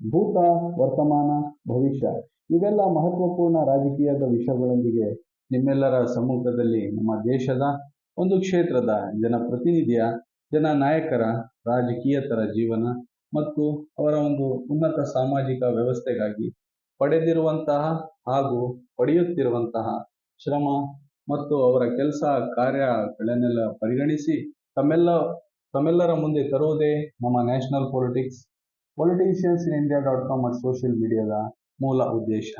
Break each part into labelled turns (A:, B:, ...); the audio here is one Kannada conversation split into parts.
A: ಭೂತ, ವರ್ತಮಾನ, ಭವಿಷ್ಯ ಇವೆಲ್ಲ ಮಹತ್ವಪೂರ್ಣ ರಾಜಕೀಯದ ವಿಷಯಗಳೊಂದಿಗೆ ನಿಮ್ಮೆಲ್ಲರ ಸಮ್ಮುಖದಲ್ಲಿ ನಮ್ಮ ದೇಶದ ಒಂದು ಕ್ಷೇತ್ರದ ಜನಪ್ರತಿನಿಧಿಯ ಜನ ನಾಯಕರ ರಾಜಕೀಯತರ ಜೀವನ ಮತ್ತು ಅವರ ಒಂದು ಉನ್ನತ ಸಾಮಾಜಿಕ ವ್ಯವಸ್ಥೆಗಾಗಿ ಪಡೆದಿರುವಂತಹ ಹಾಗೂ ಪಡೆಯುತ್ತಿರುವಂತಹ ಶ್ರಮ ಮತ್ತು ಅವರ ಕೆಲಸ ಕಾರ್ಯಗಳನ್ನೆಲ್ಲ ಪರಿಗಣಿಸಿ ತಮ್ಮೆಲ್ಲ, ತಮ್ಮೆಲ್ಲರ ಮುಂದೆ ತರುವುದೇ ನಮ್ಮ national politics. Politicians in India dot com ಮತ್ತು ಸೋಷಿಯಲ್ ಮೀಡಿಯಾದ ಮೂಲ ಉದ್ದೇಶ.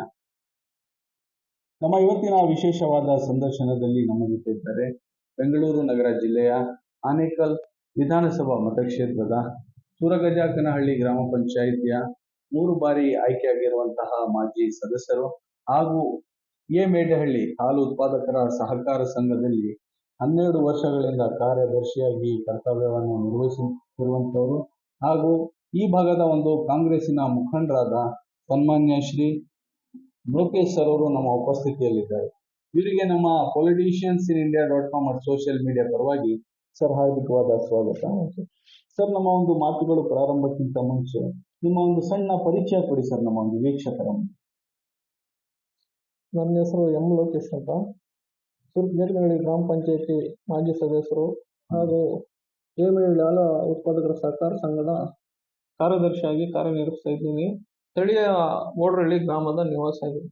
A: ನಮ್ಮ ಇವತ್ತಿನ ವಿಶೇಷವಾದ ಸಂದರ್ಶನದಲ್ಲಿ ನಮ್ಮ ಜೊತೆ ಇದ್ದಾರೆ ಬೆಂಗಳೂರು ನಗರ ಜಿಲ್ಲೆಯ ಆನೇಕಲ್ ವಿಧಾನಸಭಾ ಮತಕ್ಷೇತ್ರದ ಸೂರಗಜಕನಹಳ್ಳಿ ಗ್ರಾಮ ಪಂಚಾಯಿತಿಯ ಮೂರು ಬಾರಿ ಆಯ್ಕೆಯಾಗಿರುವಂತಹ ಮಾಜಿ ಸದಸ್ಯರು ಹಾಗೂ ಎ ಮೇಡಹಳ್ಳಿ ಹಾಲು ಉತ್ಪಾದಕರ ಸಹಕಾರ ಸಂಘದಲ್ಲಿ ಹನ್ನೆರಡು ವರ್ಷಗಳಿಂದ ಕಾರ್ಯದರ್ಶಿಯಾಗಿ ಕರ್ತವ್ಯವನ್ನು ನಿರ್ವಹಿಸುತ್ತಿರುವಂತವರು ಹಾಗೂ ಈ ಭಾಗದ ಒಂದು ಕಾಂಗ್ರೆಸ್ಸಿನ ಮುಖಂಡರಾದ ಸನ್ಮಾನ್ಯ ಶ್ರೀ ಲೋಕೇಶ್ ಸರ್ ಅವರು ನಮ್ಮ ಉಪಸ್ಥಿತಿಯಲ್ಲಿದ್ದಾರೆ. ಇವರಿಗೆ ನಮ್ಮ politicians in India dot com ಮತ್ತು ಸೋಷಿಯಲ್ ಮೀಡಿಯಾ ಪರವಾಗಿ ಸರ್ ಹಾರ್ದಿಕವಾದ ಸ್ವಾಗತ. ಸರ್, ನಮ್ಮ ಒಂದು ಮಾತುಗಳು ಪ್ರಾರಂಭಕ್ಕಿಂತ ಮುಂಚೆ ನಿಮ್ಮ ಒಂದು ಸಣ್ಣ ಪರಿಚಯ ಕೊಡಿ ಸರ್, ನಮ್ಮ ಒಂದು ವೀಕ್ಷಕರ.
B: ನನ್ನ ಹೆಸರು ಎಂ ಲೋಕೇಶ್ ಅಂತ. ಸುರ್ಗೇಟ್ನಹಳ್ಳಿ ಗ್ರಾಮ ಪಂಚಾಯತಿ ಮಾಜಿ ಸದಸ್ಯರು ಹಾಗೂ ಕೆಮೆ ಲಾಲಾ ಉತ್ಪಾದಕರ ಸಹಕಾರ ಸಂಘದ ಕಾರ್ಯದರ್ಶಿಯಾಗಿ ಕಾರ್ಯನಿರ್ವಹಿಸ್ತಾ ಇದ್ದೀನಿ. ಸ್ಥಳೀಯ ಓಡರಳ್ಳಿ ಗ್ರಾಮದ ನಿವಾಸಿಯಾಗಿದೆ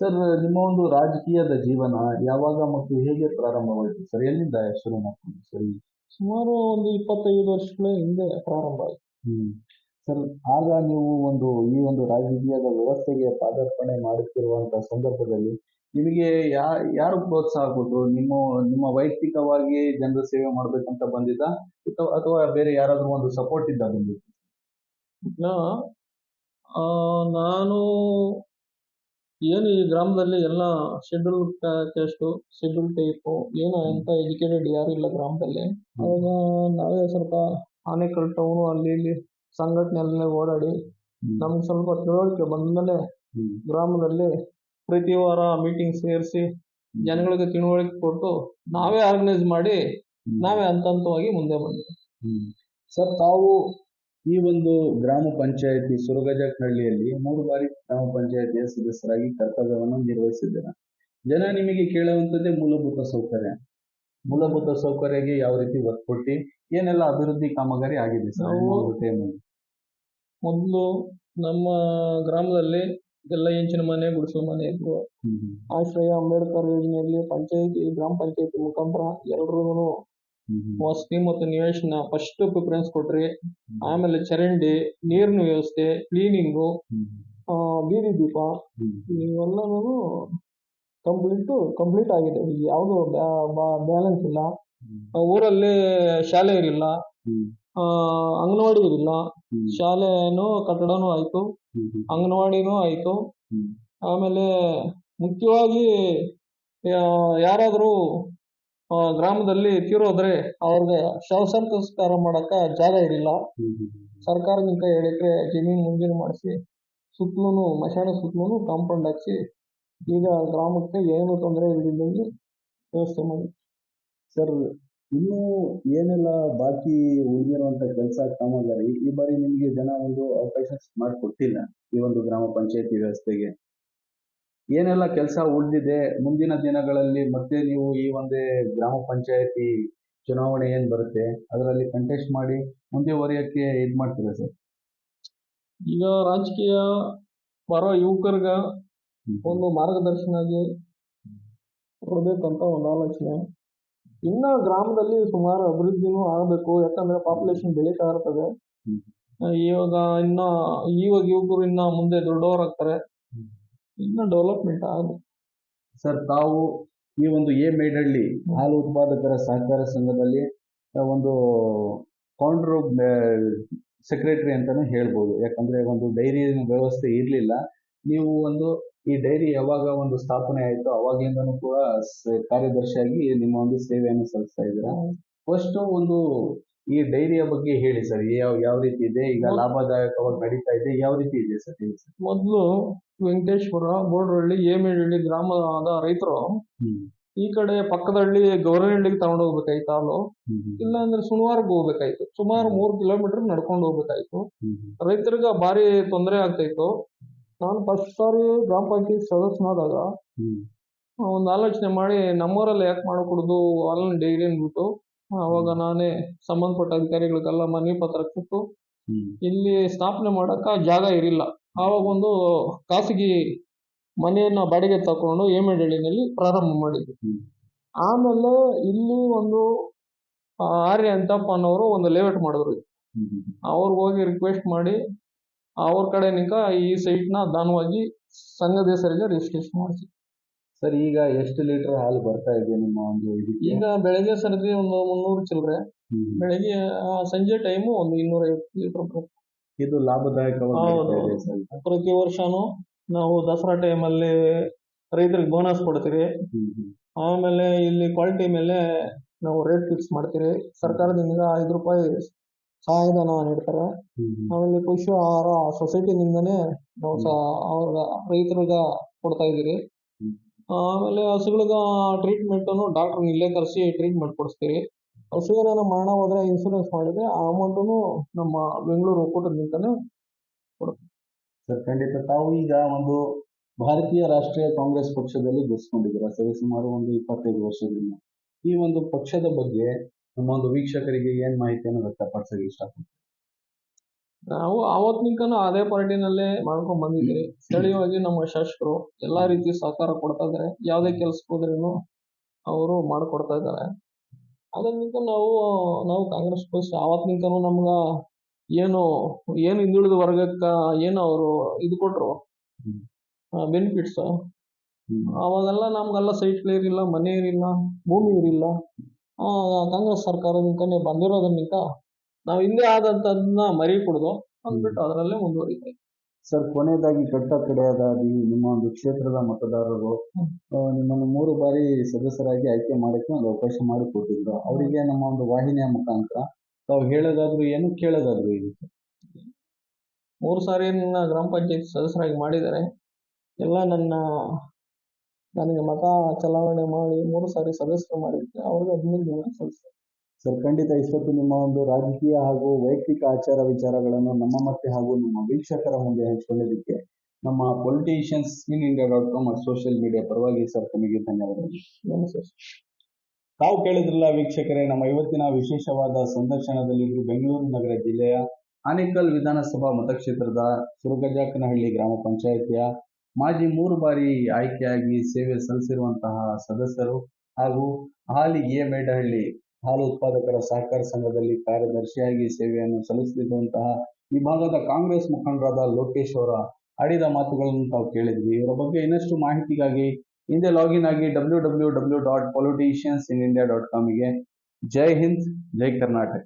A: ಸರ್ ನಿಮ್ಮ ಒಂದು ರಾಜಕೀಯದ ಜೀವನ ಯಾವಾಗ ಮತ್ತು ಹೇಗೆ ಪ್ರಾರಂಭವಾಯಿತು? ಸರ್ ಎಲ್ಲಿಂದ ಶುರು ಮಾಡ್ಕೊಂಡು ಸರ್
B: ಸುಮಾರು ಒಂದು ಇಪ್ಪತ್ತೈದು ವರ್ಷಗಳ ಹಿಂದೆ ಪ್ರಾರಂಭ ಆಯಿತು.
A: ಹ್ಮ್. ಸರ್ ಆಗ ನೀವು ಒಂದು ಈ ಒಂದು ರಾಜಕೀಯದ ವ್ಯವಸ್ಥೆಗೆ ಪಾದಾರ್ಪಣೆ ಮಾಡುತ್ತಿರುವಂತಹ ಸಂದರ್ಭದಲ್ಲಿ ನಿಮಗೆ ಯಾ ಯಾರು ಪ್ರೋತ್ಸಾಹ ಕೊಟ್ಟರು ನಿಮ್ಮ ನಿಮ್ಮ ವೈಯಕ್ತಿಕವಾಗಿ ಜನರ ಸೇವೆ ಮಾಡ್ಬೇಕಂತ ಬಂದಿದ್ದ? ಅಥವಾ ಅಥವಾ ಬೇರೆ ಯಾರಾದರೂ ಒಂದು ಸಪೋರ್ಟ್ ಇದ್ದ ಬಂದಿದ್ದು?
B: ಈಗ ಆ, ನಾನು ಏನು ಈ ಗ್ರಾಮದಲ್ಲಿ ಎಲ್ಲ ಶೆಡ್ಯೂಲ್ ಕ್ಯಾಸ್ಟು ಶೆಡ್ಯೂಲ್ ಟೈಪು ಏನು ಅಂತ ಎಜುಕೇಟೆಡ್ ಯಾರು ಇಲ್ಲ ಗ್ರಾಮದಲ್ಲಿ. ಅವಾಗ ನಾವೇ ಸ್ವಲ್ಪ ಆನೇಕಲ್ ಟೌನು ಅಲ್ಲಿ ಇಲ್ಲಿ ಸಂಘಟನೆಯಲ್ಲೇ ಓಡಾಡಿ ನಮ್ಗೆ ಸ್ವಲ್ಪ ತಿಳುವಳಿಕೆ ಬಂದಮೇಲೆ
A: ಮೇಲೆ
B: ಗ್ರಾಮದಲ್ಲಿ ಪ್ರತಿ ವಾರ ಮೀಟಿಂಗ್ ಸೇರಿಸಿ ಜನಗಳಿಗೆ ತಿಳುವಳಿಕೆ ಕೊಟ್ಟು ನಾವೇ ಆರ್ಗನೈಸ್ ಮಾಡಿ ನಾವೇ ಹಂತ ಹಂತವಾಗಿ ಮುಂದೆ ಬಂದ್ವಿ.
A: ಸರ್ ತಾವು ಈ ಒಂದು ಗ್ರಾಮ ಪಂಚಾಯತಿ ಸುರಗಜನಹಳ್ಳಿಯಲ್ಲಿ ಮೂರು ಬಾರಿ ಗ್ರಾಮ ಪಂಚಾಯತಿಯ ಸದಸ್ಯರಾಗಿ ಕರ್ತವ್ಯವನ್ನು ನಿರ್ವಹಿಸಿದ್ದೇನೆ ಜನ ನಿಮಗೆ ಕೇಳುವಂಥದ್ದೇ ಮೂಲಭೂತ ಸೌಕರ್ಯ. ಮೂಲಭೂತ ಸೌಕರ್ಯಕ್ಕೆ ಯಾವ ರೀತಿ ಒತ್ತು ಕೊಟ್ಟು ಏನೆಲ್ಲ ಅಭಿವೃದ್ಧಿ ಕಾಮಗಾರಿ ಆಗಿದೆ ಸರ್
B: ನಾವು- ಮೊದಲು ನಮ್ಮ ಗ್ರಾಮದಲ್ಲಿ ಎಲ್ಲ ಹೆಂಚಿನ ಮನೆ ಗುಡಿಸಲು ಮನೆ
A: ಇದ್ರು.
B: ಆಶ್ರಯ ಅಂಬೇಡ್ಕರ್ ಯೋಜನೆಯಲ್ಲಿ ಪಂಚಾಯತಿ ಗ್ರಾಮ ಪಂಚಾಯತಿ ಮುಖಾಂತರ ಎಲ್ರಿಗೂ
A: ಹ್ಮ್.
B: ವಸತಿ ಮತ್ತು ನಿವೇಶನ ಫಸ್ಟ್ ಪ್ರಿಫರೆನ್ಸ್ ಕೊಟ್ರಿ ಆಮೇಲೆ ಚರಂಡಿ ನೀರಿನ ವ್ಯವಸ್ಥೆ ಕ್ಲೀನಿಂಗು
A: ಹ್ಮ್
B: ಬೀದಿ ದೀಪ
A: ಹ್ಮ್.
B: ಇವೆಲ್ಲನೂ ಕಂಪ್ಲೀಟ್ ಕಂಪ್ಲೀಟ್ ಆಗಿದೆ ಯಾವುದು ಬ್ಯಾಲೆನ್ಸ್ ಇಲ್ಲ
A: ಹ್ಮ್.
B: ಆ, ಊರಲ್ಲಿ ಶಾಲೆ ಇರಲಿಲ್ಲ
A: ಹ್ಮ್.
B: ಅಂಗನವಾಡಿ ಇರಲಿಲ್ಲ
A: ಹ್ಮ್.
B: ಶಾಲೆನೂ ಕಟ್ಟಡನೂ ಆಯ್ತು
A: ಹ್ಮ್ ಹ್ಮ್.
B: ಅಂಗನವಾಡಿನೂ ಆಯ್ತು
A: ಹ್ಮ್.
B: ಆಮೇಲೆ ಮುಖ್ಯವಾಗಿ ಯಾ- ಯಾರಾದ್ರೂ ಆ, ಗ್ರಾಮದಲ್ಲಿ ತೀರೋದ್ರೆ ಅವ್ರಿಗೆ ಶವ ಸಂಸ್ಕಾರ ಮಾಡಕ್ಕ ಜಾಗ ಇರಲಿಲ್ಲ. ಸರ್ಕಾರದಿಂದ ಹೇಳಿದ್ರೆ ಎಕರೆ ಜಮೀನು ಮುಂದಿನ ಮಾಡಿಸಿ ಸುತ್ತಲೂ ಮಶಾನ ಸುತ್ತಲೂ ಕಾಂಪೌಂಡ್ ಹಾಕಿಸಿ, ಈಗ ಗ್ರಾಮಕ್ಕೆ ಏನು ತೊಂದರೆ ಇಲ್ಲದಂಗೆ ವ್ಯವಸ್ಥೆ ಮಾಡಿ.
A: ಸರ್, ಇನ್ನೂ ಏನೆಲ್ಲ ಬಾಕಿ ಉಳಿದಿರುವಂತ ಕೆಲಸ ಕಾಮಗಾರಿ? ಈ ಬಾರಿ ನಿಮಗೆ ಜನ ಒಂದು ಅವಕಾಶ ಮಾಡಿಕೊಟ್ಟಿಲ್ಲ ಈ ಒಂದು ಗ್ರಾಮ ಪಂಚಾಯತಿ ವ್ಯವಸ್ಥೆಗೆ. ಏನೆಲ್ಲ ಕೆಲಸ ಉಳಿದಿದೆ? ಮುಂದಿನ ದಿನಗಳಲ್ಲಿ ಮತ್ತೆ ನೀವು ಈ ಒಂದೇ ಗ್ರಾಮ ಪಂಚಾಯತಿ ಚುನಾವಣೆ ಏನ್ ಬರುತ್ತೆ? ಅದರಲ್ಲಿ ಕಂಟೆಸ್ಟ್ ಮಾಡಿ ಮುಂದುವರಿಯಕ್ಕೆ ಇದ್ ಮಾಡ್ತೀರಾ ಸರ್?
B: ಈಗ ರಾಜಕೀಯ ಬರೋ ಯುವಕರ್ಗ ಒಂದು ಮಾರ್ಗದರ್ಶನಾಗಿ ಕೊಡಬೇಕಂತ ಒಂದು ಆಲೋಚನೆ. ಇನ್ನ ಗ್ರಾಮದಲ್ಲಿ ಸುಮಾರು ಅಭಿವೃದ್ಧಿನೂ ಆಗಬೇಕು. ಯಾಕಂದ್ರೆ ಪಾಪ್ಯುಲೇಷನ್ ಬೆಳೀತಾ ಇರ್ತದೆ. ಇವಾಗ ಇನ್ನ ಇವಾಗ ಯುವಕರು ಇನ್ನ ಮುಂದೆ ದೊಡ್ಡವರಾಗ್ತಾರೆ. ಇನ್ನ ಡೆವಲಪ್ಮೆಂಟ್ ಆಗಿದೆ.
A: ಸರ್ ತಾವು ಈ ಒಂದು ಎ ಮೇಡಳ್ಳಿ ಹಾಲು ಉತ್ಪಾದಕರ ಸಹಕಾರ ಸಂಘದಲ್ಲಿ ಒಂದು ಕೌಂಟ್ರೋಬ್ ಸೆಕ್ರೆಟರಿ ಅಂತಾನು ಹೇಳ್ಬೋದು. ಯಾಕಂದ್ರೆ ಒಂದು ಡೈರಿ ವ್ಯವಸ್ಥೆ ಇರಲಿಲ್ಲ. ನೀವು ಒಂದು ಈ ಡೈರಿ ಯಾವಾಗ ಒಂದು ಸ್ಥಾಪನೆ ಆಯ್ತು ಅವಾಗ್ಲಿಂದನೂ ಕೂಡ ಕಾರ್ಯದರ್ಶಿಯಾಗಿ ನಿಮ್ಮ ಒಂದು ಸೇವೆಯನ್ನು ಸಲ್ಲಿಸ್ತಾ ಇದ್ದೀರಾ. ಫಸ್ಟ್ ಒಂದು ಈ ಡೈರಿಯ ಬಗ್ಗೆ ಹೇಳಿ ಸರ್. ಯಾವ ಯಾವ ರೀತಿ ಇದೆ? ಈಗ ಲಾಭದಾಯಕವಾಗಿ ನಡೀತಾ ಇದೆ. ಯಾವ ರೀತಿ ಇದೆ ಸರ್ ಹೇಳಿ ಸರ್?
B: ಮೊದಲು ವೆಂಕಟೇಶ್ವರ ಬೋರ್ಡಹಳ್ಳಿ ಏಮೇಡಹಳ್ಳಿ ಗ್ರಾಮದ ರೈತರು ಈ ಕಡೆ ಪಕ್ಕದ ಹಳ್ಳಿ ಗೌರನಹಳ್ಳಿಗೆ ತಗೊಂಡು ಹೋಗ್ಬೇಕಾಯ್ತು ಹಾಲು. ಇಲ್ಲ ಅಂದ್ರೆ ಸುಣವಾರ್ಗೆ ಹೋಗ್ಬೇಕಾಯ್ತು. ಸುಮಾರು ಮೂರು ಕಿಲೋಮೀಟರ್ ನಡ್ಕೊಂಡು ಹೋಗ್ಬೇಕಾಯ್ತು. ರೈತರಿಗೆ ಭಾರಿ ತೊಂದರೆ ಆಗ್ತಾಯಿತ್ತು. ನಾನು ಫಸ್ಟ್ ಸಾರಿ ಗ್ರಾಮ ಪಂಚಾಯತ್ ಸದಸ್ಯನಾದಾಗ ಒಂದು ಆಲೋಚನೆ ಮಾಡಿ ನಮ್ಮೂರಲ್ಲಿ ಯಾಕೆ ಮಾಡಕೂಡದು ಹಾಲನ್ನ ಡೈರಿ ಅಂದ್ಬಿಟ್ಟು ಅವಾಗ ನಾನೇ ಸಂಬಂಧಪಟ್ಟ ಅಧಿಕಾರಿಗಳಿಗೆಲ್ಲ ಮನವಿ ಪತ್ರ ಕೊಟ್ಟು ಇಲ್ಲಿ ಸ್ಥಾಪನೆ ಮಾಡಕ್ಕ ಜಾಗ ಇರಿಲ್ಲ. ಆವಾಗ ಒಂದು ಖಾಸಗಿ ಮನೆಯನ್ನ ಬಾಡಿಗೆ ತಕೊಂಡು ಏಮೇಡಳ್ಳಿನಲ್ಲಿ ಪ್ರಾರಂಭ ಮಾಡಿದ್ವಿ ಆಮೇಲೆ ಇಲ್ಲಿ ಒಂದು ಆರ್ಯ ಅಂತಪ್ಪ ಅನ್ನೋರು ಒಂದು ಲೇಔಟ್ ಮಾಡಿದ್ರು. ಅವ್ರಿಗೆ ಹೋಗಿ ರಿಕ್ವೆಸ್ಟ್ ಮಾಡಿ ಅವ್ರ ಕಡೆ ನಿಂಕ ಈ ಸೈಟ್ನ ದಾನವಾಗಿ ಸಂಘದ ಹೆಸರಿಗೆ ರಿಜಿಸ್ಟ್ರೇಷನ್ ಮಾಡಿಸಿ.
A: ಸರ್ ಈಗ ಎಷ್ಟು ಲೀಟರ್ ಹಾಲು ಬರ್ತಾ ಇದೆ ನಿಮ್ಮ ಒಂದು ಇದಕ್ಕೆ?
B: ಈಗ ಬೆಳಗ್ಗೆ ಸರದಿ ಒಂದು ಮುನ್ನೂರು ಚಿಲ್ಲರೆ.
A: ಹ್ಮ್.
B: ಬೆಳಗ್ಗೆ ಆ, ಸಂಜೆ ಟೈಮು ಒಂದು ಇನ್ನೂರ ಐವತ್ತು ಲೀಟರ್
A: ಇದು ಲಾಭದಾಯಕ ನಡೀತಾ ಇದೆ
B: ಹೌದು.
A: ಸರ್.
B: ಪ್ರತಿ ವರ್ಷನು ನಾವು ದಸರಾ ಟೈಮಲ್ಲಿ ರೈತರಿಗೆ ಬೋನಸ್ ಕೊಡ್ತೀವಿ
A: ಹ್ಮ್ ಹ್ಮ್.
B: ಆಮೇಲೆ ಇಲ್ಲಿ ಕ್ವಾಲಿಟಿ ಮೇಲೆ ನಾವು ರೇಟ್ ಫಿಕ್ಸ್ ಮಾಡ್ತೀವಿ ಸರ್ಕಾರದಿಂದ ಐದು ರೂಪಾಯಿ ಸಹಾಯಧನ ನೀಡ್ತಾರೆ.
A: ಹ್ಮ್ ಹ್ಮ್.
B: ಆಮೇಲೆ ಪಶು ಆಹಾರ ಸೊಸೈಟಿನಿಂದನೇ ನಾವು ಸಹ ಅವ್ರ ರೈತರಿಗೆ ಕೊಡ್ತಾ ಇದ್ದೀವಿ
A: ಹ್ಮ್.
B: ಆಮೇಲೆ ಹಸುಗಳಿಗೆ ಟ್ರೀಟ್ಮೆಂಟನ್ನು ಡಾಕ್ಟರ್ ಇಲ್ಲೇ ಕರೆಸಿ ಟ್ರೀಟ್ಮೆಂಟ್ ಕೊಡಿಸ್ತೀವಿ ಹಸು ಏನಾದ್ರು ಮರಣ ಹೋದ್ರೆ ಇನ್ಸೂರೆನ್ಸ್ ಮಾಡಿದ್ರೆ ಆ ಅಮೌಂಟನ್ನು ನಮ್ಮ ಬೆಂಗಳೂರು ಒಕ್ಕೂಟದಿಂದನೇ
A: ಸರ್, ಖಂಡಿತ ತಾವು ಈಗ ಒಂದು ಭಾರತೀಯ ರಾಷ್ಟ್ರೀಯ ಕಾಂಗ್ರೆಸ್ ಪಕ್ಷದಲ್ಲಿ ಬೆಸ್ಕೊಂಡಿದ್ದೀರ ಸರಿ ಸುಮಾರು ಒಂದು ಇಪ್ಪತ್ತೈದು ವರ್ಷದಿಂದ. ಈ ಒಂದು ಪಕ್ಷದ ಬಗ್ಗೆ ನಮ್ಮ ಒಂದು ವೀಕ್ಷಕರಿಗೆ ಏನ್ ಮಾಹಿತಿಯನ್ನು ವ್ಯಕ್ತಪಡಿಸಕ್ಕೆ ಇಷ್ಟಪಡ್ತೀನಿ
B: ನಾವು ಆವತ್ತಿನ ಅದೇ ಪಾರ್ಟಿನಲ್ಲೇ ಮಾಡ್ಕೊಂಡ್ ಬಂದಿದ್ದೀವಿ ಸ್ಥಳೀಯವಾಗಿ ನಮ್ಮ ಶಾಸಕರು ಎಲ್ಲಾ ರೀತಿ ಸಹಕಾರ ಕೊಡ್ತಾ ಇದ್ದಾರೆ. ಯಾವುದೇ ಕೆಲ್ಸಕ್ಕೆ ಹೋದ್ರೂ ಅವರು ಮಾಡ್ಕೊಡ್ತಾ ಇದ್ದಾರೆ. ಅದರಿಂದ ನಾವು ನಾವು ಕಾಂಗ್ರೆಸ್ ಪಕ್ಷ ಆವತ್ತಿನ ನಮ್ಗ ಏನು ಏನು ಹಿಂದುಳಿದ ವರ್ಗಕ್ಕ ಏನು ಅವರು ಇದು ಕೊಟ್ರು. ಬೆನಿಫಿಟ್ಸ್. ಅವಾಗೆಲ್ಲ ನಮ್ಗೆಲ್ಲ ಸೈಟ್ ಇಲ್ಲ ಮನೆ ಇರಿಲ್ಲ ಭೂಮಿ ಇರಿಲ್ಲ ಆ, ಕಾಂಗ್ರೆಸ್ ಸರ್ಕಾರದಿಂದನೇ ಬಂದಿರೋದನ್ನಿಂದ ನಾವು ಹಿಂದೆ ಆದಂತದನ್ನ ಮರಿ ಕುಡ್ದು ಅಂದ್ಬಿಟ್ಟು ಅದರಲ್ಲೇ ಮುಂದುವರಿತಾ ಇದ್ದೀವಿ.
A: ಸರ್ ಕೊನೆಯದಾಗಿ ಕಟ್ಟ ಕಡೆಯದಾಗಿ ನಿಮ್ಮ ಒಂದು ಕ್ಷೇತ್ರದ ಮತದಾರರು. ನಿಮ್ಮನ್ನು ಮೂರು ಬಾರಿ ಸದಸ್ಯರಾಗಿ ಆಯ್ಕೆ ಮಾಡಕ್ಕೆ ಒಂದು ಅವಕಾಶ ಮಾಡಿಕೊಟ್ಟಿದ್ರು. ಅವರಿಗೆ ನಮ್ಮ ಒಂದು ವಾಹಿನಿಯ ಮುಖಾಂತರ ತಾವು ಹೇಳೋದಾದ್ರು ಏನು ಕೇಳೋದಾದ್ರು ಏನು
B: ಮೂರು ಸಾರಿ ನನ್ನ ಗ್ರಾಮ ಪಂಚಾಯತ್ ಸದಸ್ಯರಾಗಿ ಮಾಡಿದ್ದಾರೆ. ಎಲ್ಲ ನನ್ನ ನನಗೆ ಮತ ಚಲಾವಣೆ ಮಾಡಿ ಮೂರು ಸಾರಿ ಸದಸ್ಯರು ಮಾಡಿದ್ದೆ ಅವ್ರಿಗೆ ಹದಿನೈದು ದಿನ ಸದಸ್ಯ
A: ಸರ್ ಖಂಡಿತ ಇಷ್ಟೊತ್ತು ನಿಮ್ಮ ಒಂದು ರಾಜಕೀಯ ಹಾಗೂ ವೈಯಕ್ತಿಕ ಆಚಾರ ವಿಚಾರಗಳನ್ನು ನಮ್ಮ ಮತ್ತೆ ಹಾಗೂ ನಮ್ಮ ವೀಕ್ಷಕರ ಮುಂದೆ ಹಂಚಿಕೊಳ್ಳೋದಕ್ಕೆ ನಮ್ಮ politicians in India dot com social media ಪರವಾಗಿ ಸರ್ ತಮಗೆ ಧನ್ಯವಾದಗಳು. ತಾವು ಕೇಳಿದ್ರಲ್ಲ ವೀಕ್ಷಕರೇ ನಮ್ಮ ಇವತ್ತಿನ ವಿಶೇಷವಾದ ಸಂದರ್ಶನದಲ್ಲಿ ಬೆಂಗಳೂರು ನಗರ ಜಿಲ್ಲೆಯ ಆನೇಕಲ್ ವಿಧಾನಸಭಾ ಮತಕ್ಷೇತ್ರದ ಸುರಗಜಾಕನಹಳ್ಳಿ ಗ್ರಾಮ ಪಂಚಾಯಿತಿಯ ಮಾಜಿ ಮೂರು ಬಾರಿ ಆಯ್ಕೆಯಾಗಿ ಸೇವೆ ಸಲ್ಲಿಸಿರುವಂತಹ ಸದಸ್ಯರು ಹಾಗೂ ಹಾಲಿ ಎ ಮೇಡಹಳ್ಳಿ ಹಾಲು ಉತ್ಪಾದಕರ ಸಹಕಾರ ಸಂಘದಲ್ಲಿ ಕಾರ್ಯದರ್ಶಿಯಾಗಿ ಸೇವೆಯನ್ನು ಸಲ್ಲಿಸುತ್ತಿರುವಂತಹ ಈ ಭಾಗದ ಕಾಂಗ್ರೆಸ್ ಮುಖಂಡರಾದ ಲೋಕೇಶ್ ಅವರ ಆಡಿದ ಮಾತುಗಳನ್ನು ತಾವು ಕೇಳಿದ್ವಿ. ಇವರ ಬಗ್ಗೆ ಇನ್ನಷ್ಟು ಮಾಹಿತಿಗಾಗಿ ಹಿಂದೆ ಲಾಗಿನ್ ಆಗಿ W W W dot politicians in India dot ಕಾಮಿಗೆ. ಜೈ ಹಿಂದ್, ಜೈ ಕರ್ನಾಟಕ.